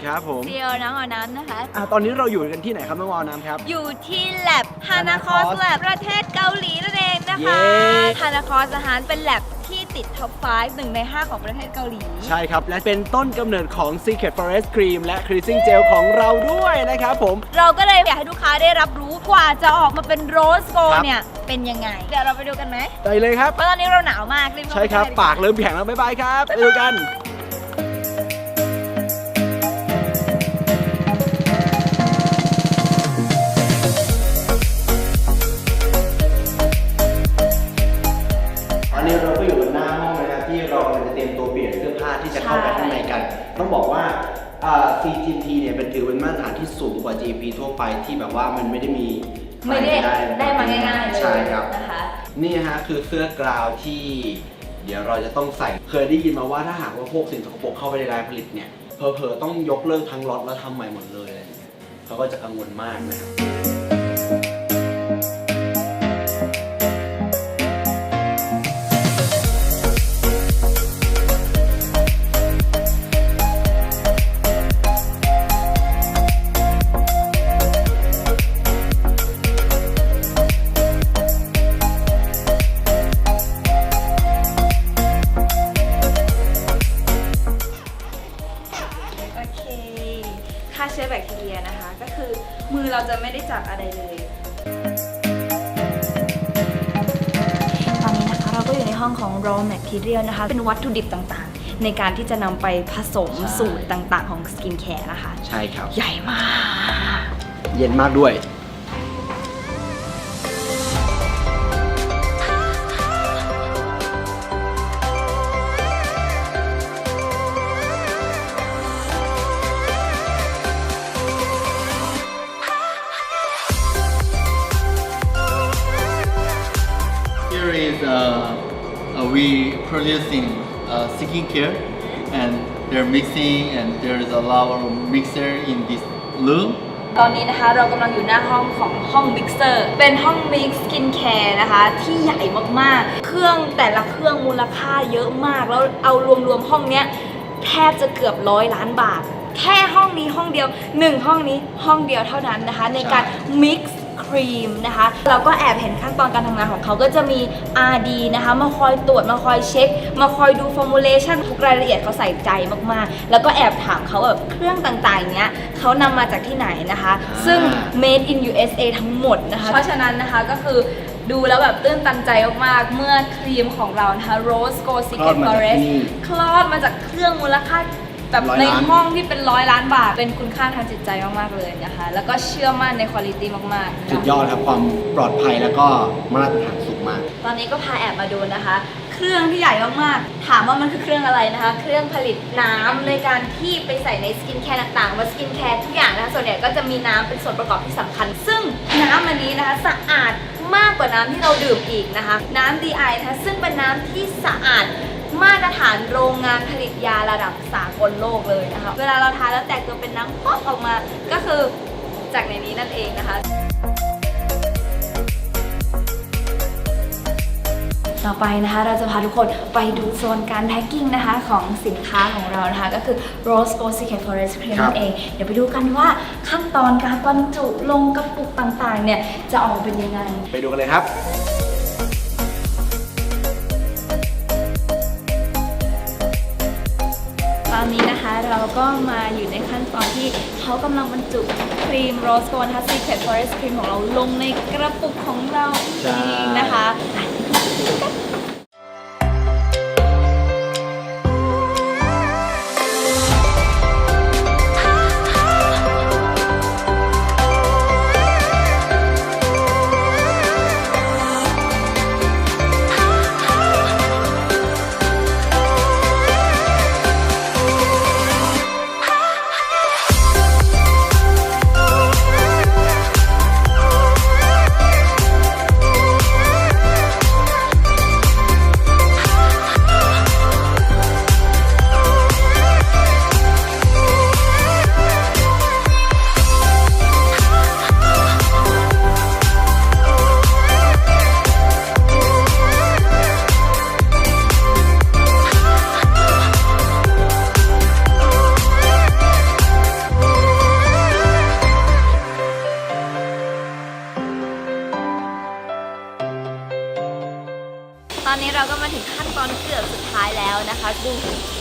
หนึ่งครับผม เซียวน้องเอาน้ำนะคะ อะตอนนี้เราอยู่กันที่ไหนครับน้องวาวน้ำครับ อยู่ที่ lab Hana c o s lab ประเทศเกาหลีนั่นเองนะคะเย้ Hana c o s อาหารเป็น lab ที่ติดท็อป 5 หนึ่งใน 5 ของประเทศเกาหลี ใช่ครับ และเป็นต้นกำเนิดของ Secret Forest Cream และ Cleansing Gel ของเราด้วยนะครับผม เราก็เลยอยากให้ลูกค้าได้รับรู้กว่าจะออกมาเป็นโรสโกครับ เนี่ย เป็นยังไง เดี๋ยวเราไปดูกันไหมได้เลยครับ เพราะตอนนี้เราหนาวมากรีบลงใช่ครับไปปากเริ่มแข็งแล้ว บ๊ายบายครับไปดูกัน ต้องบอกว่าอ่า CGP เนี่ยเป็นถือเป็นมาตรฐานที่สูงกว่า GP ทั่วไปที่แบบว่ามันไม่ได้มีไม่ได้ใครได้มาง่ายๆเลยใช่ครับนะคะนี่ฮะคือเสื้อกราวที่ เดี๋ยวเราจะต้องใส่เคยได้ยินมาว่าถ้าหากว่าพวกสิ่งสกปรกเข้าไปในรายผลิตเนี่ยเพอเพอๆต้องยกเลิกทั้งล็อตแล้วทำใหม่หมดเลยอะไรอย่างเงี้ยเขาก็จะกังวลมากนะครับ material นะคะ เป็นวัตถุดิบต่างๆ ในการที่จะนำไปผสมใช่ สูตรต่างๆ ของสกินแคร์นะคะ ใช่ครับ ใหญ่มาก เย็นมากด้วย Here is uh, uh, we producing uh, skincare and they're mixing and there is a lot of mixer in this room ตอนนี้นะคะเรากำลังอยู่หน้าห้องของห้องมิกเซอร์เป็นห้องมิกซ์สกินแคร์นะคะที่ใหญ่มากๆ เครื่องแต่ละเครื่องมูลค่าเยอะมาก แล้วเอารวมๆห้องเนี้ยแทบจะเกือบร้อยล้านบาท แค่ห้องนี้ห้องเดียวหนึ่งห้องนี้ห้องเดียวเท่านั้นนะคะ ในการมิกซ์ ครีมนะคะเราก็แอบเห็นขั้นตอนการทำงานของเขาก็จะมี RD นะคะมาคอยตรวจมาคอยเช็ค มาคอยดูฟอร์มูลเลชันทุกรายละเอียดเขาใส่ใจมากๆ แล้วก็แอบถามเขาแบบเครื่องต่างๆเนี้ยเขานำมาจากที่ไหนนะคะ ซึ่ง made in USA ทั้งหมดนะคะ เพราะฉะนั้นนะคะก็คือดูแล้วแบบตื้นตันใจมากๆ เมื่อครีมของเรานะคะ Rose Gold คลอด Secret มาจาก Forest นี่คลอดมาจากเครื่องมูลค่า แบบร้อยในล้าน ห้องที่เป็นร้อยล้านบาท เป็นคุณค่าทางจิตใจมากๆเลยนะคะ แล้วก็เชื่อมั่นในคุณภาพมากๆสุดยอดครับความปลอดภัยแล้วก็มาตรฐานสูงมาก ตอนนี้ก็พาแอบมาดูนะคะ เครื่องที่ใหญ่มากๆ ถามว่ามันคือเครื่องอะไรนะคะ เครื่องผลิตน้ำในการที่ไปใส่ในสกินแคร์ต่างๆว่าสกินแคร์ทุกอย่างนะคะ ส่วนใหญ่ก็จะมีน้ำเป็นส่วนประกอบที่สำคัญ ซึ่งน้ำอันนี้นะคะสะอาดมากกว่าน้ำที่เราดื่มอีกนะคะ น้ำ DI นะคะซึ่งเป็นน้ำที่สะอาด มาตรฐานโรงงานผลิตยาระดับสากลโลกเลยนะคะ เวลาเราทานแล้วแตกตัวเป็นน้ำป๊อกออกมาก็คือจากในนี้นั่นเองนะคะ ต่อไปนะคะเราจะพาทุกคนไปดูโซนการแพ็กกิ้งนะคะของสินค้าของเรานะคะ ก็คือ Rose Gold Secret Forest Cream ครับ นั่นเอง เดี๋ยวไปดูกันว่าขั้นตอนการบรรจุลงกระปุกต่างๆ เนี่ย จะออกมาเป็นยังไง ไปดูกันเลยครับ เราก็มาอยู่ในขั้นตอนที่เขากำลังบรรจุครีม Rose Gold นะคะ Secret Forest Cream ของเราลงในกระปุกของเราใช่เองนะคะ อะอนนี้เราก็มาถึงขั้นตอนเกือบสุดท้ายแล้วนะคะดู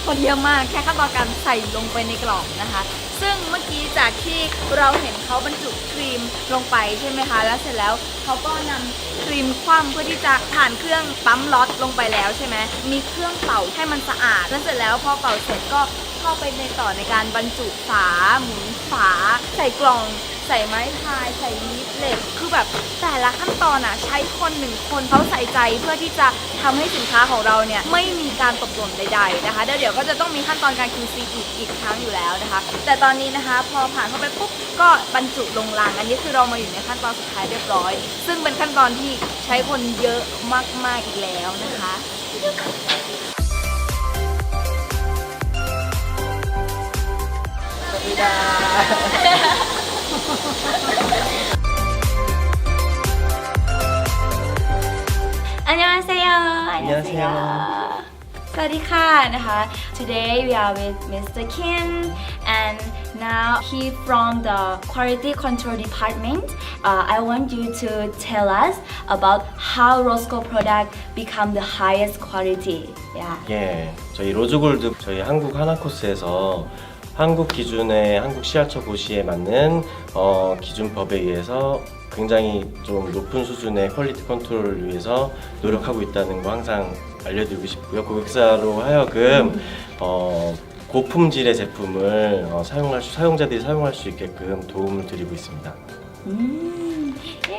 คนเยอะมากแค่ขั้นตอนการใส่ลงไปในกล่องนะคะ ซึ่งเมื่อกี้จากที่เราเห็นเขาบรรจุครีมลงไปใช่ไหมคะ แล้วเสร็จแล้วเขาก็นำครีมคว่ำเพื่อที่จะผ่านเครื่องปั๊มล็อตลงไปแล้วใช่ไหมมีเครื่องเป่าให้มันสะอาดแล้วเสร็จแล้วพอเป่าเสร็จก็เข้าไปในต่อในการบรรจุฝาหมุนฝาใส่กล่อง ใส่ไม้พายใส่ลิปเลตคือแบบแต่ละขั้นตอนอะใช้คนหนึ่งคนเขาใส่ใจเพื่อที่จะทำให้สินค้าของเราเนี่ยไม่มีการตกหล่นใด ๆนะคะเดี๋ยวเดี๋ยวก็จะต้องมีขั้นตอนการ QC อีกอีกครั้งอยู่แล้วนะคะ แต่ตอนนี้นะคะพอผ่านเข้าไปปุ๊บก็บรรจุลงลังอันนี้คือเรามาอยู่ในขั้นตอนสุดท้ายเรียบร้อย ซึ่งเป็นขั้นตอนที่ใช้คนเยอะมากๆอีกแล้วนะคะอันยองอา 안녕하세요. 안녕하세요. Sadika. Today we are with Mr. Kim and now he from the quality control department. Uh, I want you to tell us about how Rosco product become the highest quality. Yeah. 예, 저희 로즈골드 저희 한국 하나코스에서 한국 기준의 한국 시야처 고시에 맞는 어, 기준법에 의해서 굉장히 좀 높은 수준의 퀄리티 컨트롤을 위해서 노력하고 있다는 거 항상 알려드리고 싶고요. 고객사로 하여금 어, 고품질의 제품을 어, 사용할 수, 사용자들이 사용할 수 있게끔 도움을 드리고 있습니다. อืมเย้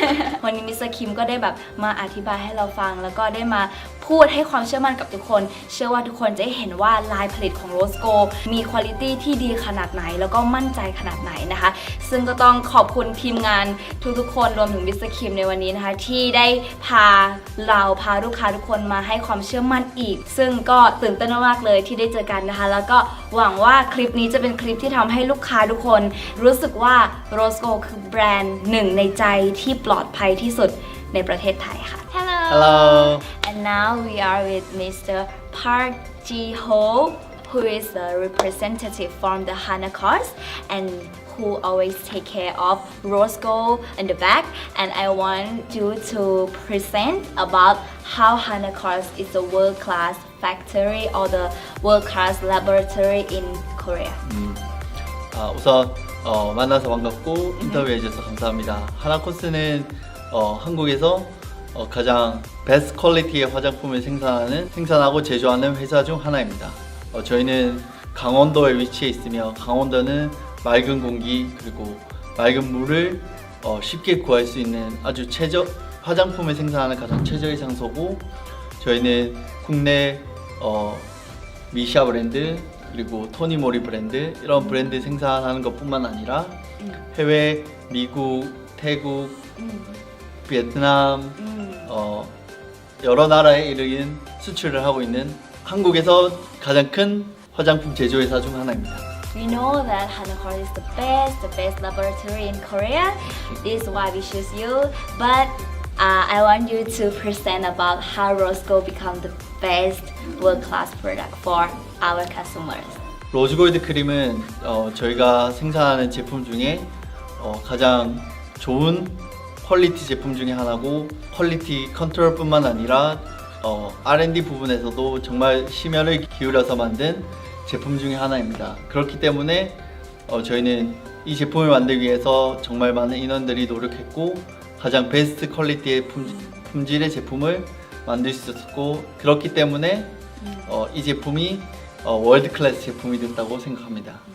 วันนี้มิสเตอร์คิมก็ได้แบบมาอธิบายให้เราฟัง แล้วก็ได้มา พูดให้ความเชื่อมั่นกับทุกคน เชื่อว่าทุกคนจะได้เห็นว่าลายผลิตของโรสโกมีคุณภาพที่ดีขนาดไหน แล้วก็มั่นใจขนาดไหนนะคะ ซึ่งก็ต้องขอบคุณทีมงานทุกๆคนรวมถึงมิสคิมในวันนี้นะคะ ที่ได้พาเราพาลูกค้าทุกคนมาให้ความเชื่อมั่นอีก ซึ่งก็ตื่นเต้นมากเลยที่ได้เจอกันนะคะ แล้วก็หวังว่าคลิปนี้จะเป็นคลิปที่ทำให้ลูกค้าทุกคน รู้สึกว่าโรสโกคือแบรนด์หนึ่งในใจที่ปลอดภัยที่สุดในประเทศไทยค่ะ Hello Hello. and now we are with Mr. Park Ji Ho who is the representative from the Hana course and who always take care of rose gold in the back and I want you to present about how Hana course is a world-class factory or the world-class laboratory in Korea. 아, 우선 어, 만나서 반갑고 인터뷰해 주셔서 감사합니다. 하나코스는 어, 한국에서 어, 가장 베스트 퀄리티의 화장품을 생산하는 생산하고 제조하는 회사 중 하나입니다. 어, 저희는 강원도에 위치해 있으며 강원도는 맑은 공기 그리고 맑은 물을 어, 쉽게 구할 수 있는 아주 최저 화장품을 생산하는 가장 최저의 장소고 저희는 국내 어, 미샤 브랜드 그리고 토니모리 브랜드 이런 브랜드 생산하는 것뿐만 아니라 해외 미국, 태국, 베트남 어, 여러 나라에 이르는 수출을 하고 있는 한국에서 가장 큰 화장품 제조회사 중 하나입니다. We know that Hanakor is the best, the best laboratory in Korea. This is why we choose you. But uh, I want you to present about how Roscoe become the best world-class product for our customers. 로즈골드 크림은 어, 저희가 생산하는 제품 중에 어, 가장 좋은 퀄리티 제품 중에 하나고 퀄리티 컨트롤뿐만 아니라 어, R&D 부분에서도 정말 심혈을 기울여서 만든 제품 중에 하나입니다. 그렇기 때문에 어, 저희는 이 제품을 만들기 위해서 정말 많은 인원들이 노력했고 가장 베스트 퀄리티의 품질, 품질의 제품을 만들 수 있었고 그렇기 때문에 어, 이 제품이 어, 월드 클래스 제품이 됐다고 생각합니다.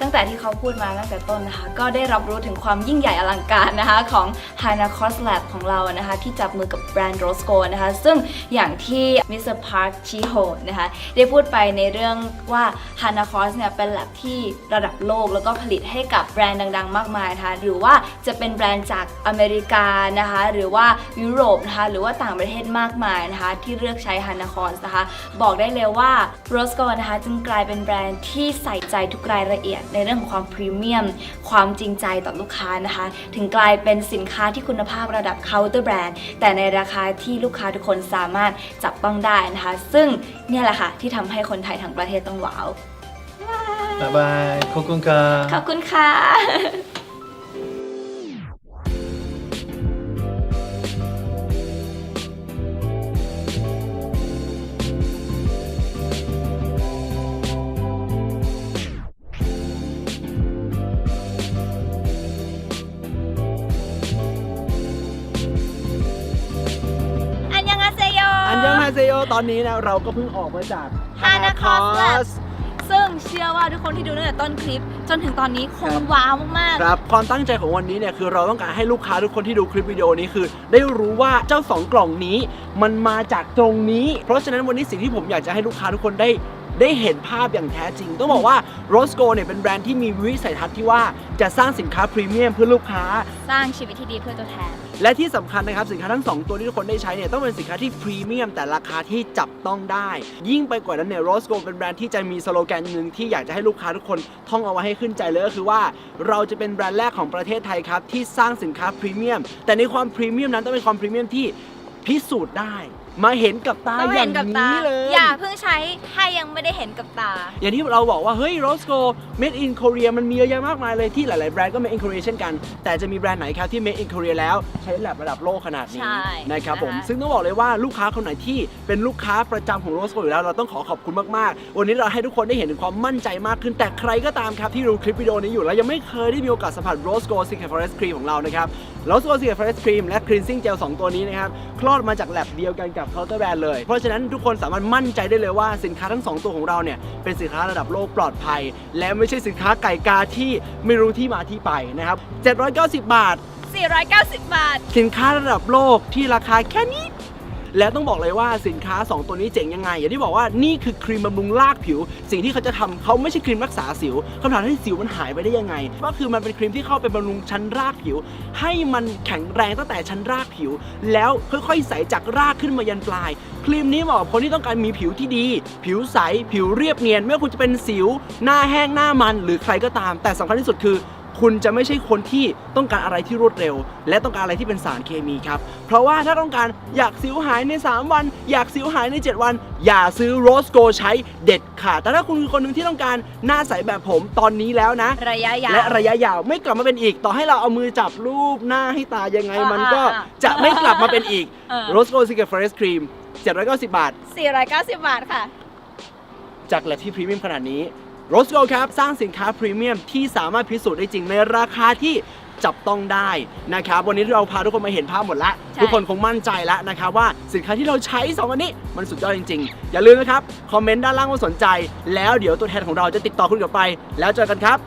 ตั้งแต่ที่เขาพูดมาตั้งแต่ต้นนะคะ ก็ได้รับรู้ถึงความยิ่งใหญ่อลังการนะคะของ Hana c o s Lab ของเรานะคะ ที่จับมือกับแบรนด์ Rosco นะคะ ซึ่งอย่างที่ Mr. Park Chi Ho นะคะ ได้พูดไปในเรื่องว่า Hana c o s เนี่ยเป็น lab ที่ระดับโลก แล้วก็ผลิตให้กับแบรนด์ดัง ๆ มากมายนะคะหรือว่าจะเป็นแบรนด์จากอเมริกานะคะ หรือว่ายุโรปนะคะหรือว่าต่างประเทศมากมายนะคะ ที่เลือกใช้ Hana c o s นะคะ บอกได้เลยว่า Rosco นะคะจึงกลายเป็นแบรนด์ที่ใส่ใจทุกรายละเอียดในเรื่องของความพรีเมียม ความจริงใจต่อลูกค้านะคะ ถึงกลายเป็นสินค้าที่คุณภาพระดับเคาน์เตอร์แบรนด์แต่ในราคาที่ลูกค้าทุกคนสามารถจับต้องได้นะคะ ซึ่งเนี่ยแหละค่ะที่ทำให้คนไทยทั้งประเทศต้องหว้าวบายบายขอบคุณค่ะขอบคุณค่ะ เซโยตอนนี้นะเราก็เพิ่งออกมาจาก Hana Hana Cost Cost ซึ่งเชื่อว่าทุกคนที่ดูตั้งแต่ต้นคลิป จนถึงตอนนี้คงครับว้าวมากครับ ความตั้งใจของวันนี้เนี่ยคือเราต้องการให้ลูกค้าทุกคนที่ดูคลิปวิดีโอนี้คือ ได้รู้ว่าเจ้า 2 กล่องนี้มันมาจากตรงนี้ เพราะฉะนั้นวันนี้สิ่งที่ผมอยากจะให้ลูกค้าทุกคนได้ได้เห็นภาพอย่างแท้จริง ต้องบอกว่า Rosco เนี่ยเป็นแบรนด์ที่มีวิสัยทัศน์ที่ว่าจะสร้างสินค้าพรีเมียมเพื่อลูกค้าๆสร้างชีวิตที่ดีเพื่อตัวแทน และที่สำคัญนะครับสินค้าทั้ง 2 ตัวที่ทุกคนได้ใช้เนี่ยต้องเป็นสินค้าที่พรีเมียมแต่ราคาที่จับต้องได้ ยิ่งไปกว่านั้นเนี่ยโรสโกเป็นแบรนด์ที่จะมีสโลแกนหนึ่งที่อยากจะให้ลูกค้าทุกคนท่องเอาไว้ให้ขึ้นใจเลยก็คือว่า เราจะเป็นแบรนด์แรกของประเทศไทยครับที่สร้างสินค้าพรีเมียมแต่ในความพรีเมียมนั้นต้องเป็นความพรีเมียมที่พิสูจน์ได้ มาเห็นกับตาต้องอเห็ย่านงกับตานี้เลย อย่าเพิ่งใช้ถ้ายังไม่ได้เห็นกับตา อย่างที่เราบอกว่า เฮ้ยโรสโก made in Korea มันมีเยอะแยะมากมายเลยที่หลาย ๆ แบรนด์ก็ made in Korea เช่นกัน แต่จะมีแบรนด์ไหนครับที่ made in Korea แล้วใช้แลบระดับโลกขนาดนี้ใช่นะครับผม นะคะ ซึ่งต้องบอกเลยว่าลูกค้าคนไหนที่เป็นลูกค้าประจำของโรสโกอยู่แล้ว เราต้องขอขอบคุณมาก ๆ วันนี้เราให้ทุกคนได้เห็นถึงความมั่นใจมากขึ้น แต่ใครก็ตามครับที่ดูคลิปวิดีโอนี้อยู่แล้วยังไม่เคยได้มีโอกาสสัมผัสโรสโก Secret Forest Cream ของเรานะครับ โรสโก Secret Forest Cream และ Cleansing Gel 2ตัวนี้นะครับคลอดมาจากแลบเดียวกันกับเคาน์เตอร์แบรนด์เลย เพราะฉะนั้นทุกคนสามารถมั่นใจได้เลยว่าสินค้าทั้งสองตัวของเราเนี่ยเป็นสินค้าระดับโลกปลอดภัย และไม่ใช่สินค้าไก่กาที่ไม่รู้ที่มาที่ไปนะครับ790 บาท 490 บาท สินค้าระดับโลกที่ราคาแค่นี้ และต้องบอกเลยว่าสินค้า 2 ตัวนี้เจ๋งยังไง อย่างที่บอกว่านี่คือครีมบำรุงรากผิว สิ่งที่เขาจะทำเขาไม่ใช่ครีมรักษาสิวคำถามที่สิวมันหายไปได้ยังไง ก็คือมันเป็นครีมที่เข้าไปบำรุงชั้นรากผิว ให้มันแข็งแรงตั้งแต่ชั้นรากผิว แล้วค่อยๆใสจากรากขึ้นมายันปลาย ครีมนี้เหมาะกับคนที่ต้องการมีผิวที่ดี ผิวใส ผิวเรียบเนียน ไม่ว่าคุณจะเป็นสิว หน้าแห้งหน้ามันหรือใครก็ตาม แต่สำคัญที่สุดคือ คุณจะไม่ใช่คนที่ต้องการอะไรที่รวดเร็ว และต้องการอะไรที่เป็นสารเคมีครับ เพราะว่าถ้าต้องการอยากสิวหายใน 3 วัน อยากสิวหายใน 7 วัน อย่าซื้อโรสโกใช้เด็ดขาดแต่ถ้าคุณคือคนหนึ่งที่ต้องการหน้าใสแบบผมตอนนี้แล้วนะ ระยะยาวและระยะยาวไม่กลับมาเป็นอีก ต่อให้เราเอามือจับรูปหน้าให้ตายังไงอ่ามันก็อ่าจะไม่กลับมาเป็นอีกเออโรสโกซิกเกอร์เฟรชครีม790 บาท 490 บาทค่ะ จากแลบที่พรีเมียมขนาดนี้ โรสโกครับ สร้างสินค้าพรีเมียมที่สามารถพิสูจน์ได้จริงในราคาที่จับต้องได้นะครับ วันนี้เราพาทุกคนมาเห็นภาพหมดแล้ว ใช่ ทุกคนคงมั่นใจแล้วนะครับว่าสินค้าที่เราใช้2อันนี้มันสุดยอดจริงๆ อย่าลืมนะครับ คอมเมนต์ด้านล่างว่าสนใจ แล้วเดี๋ยวตัวแทนของเราจะติดต่อคุณกลับไป แล้วเจอกันครับ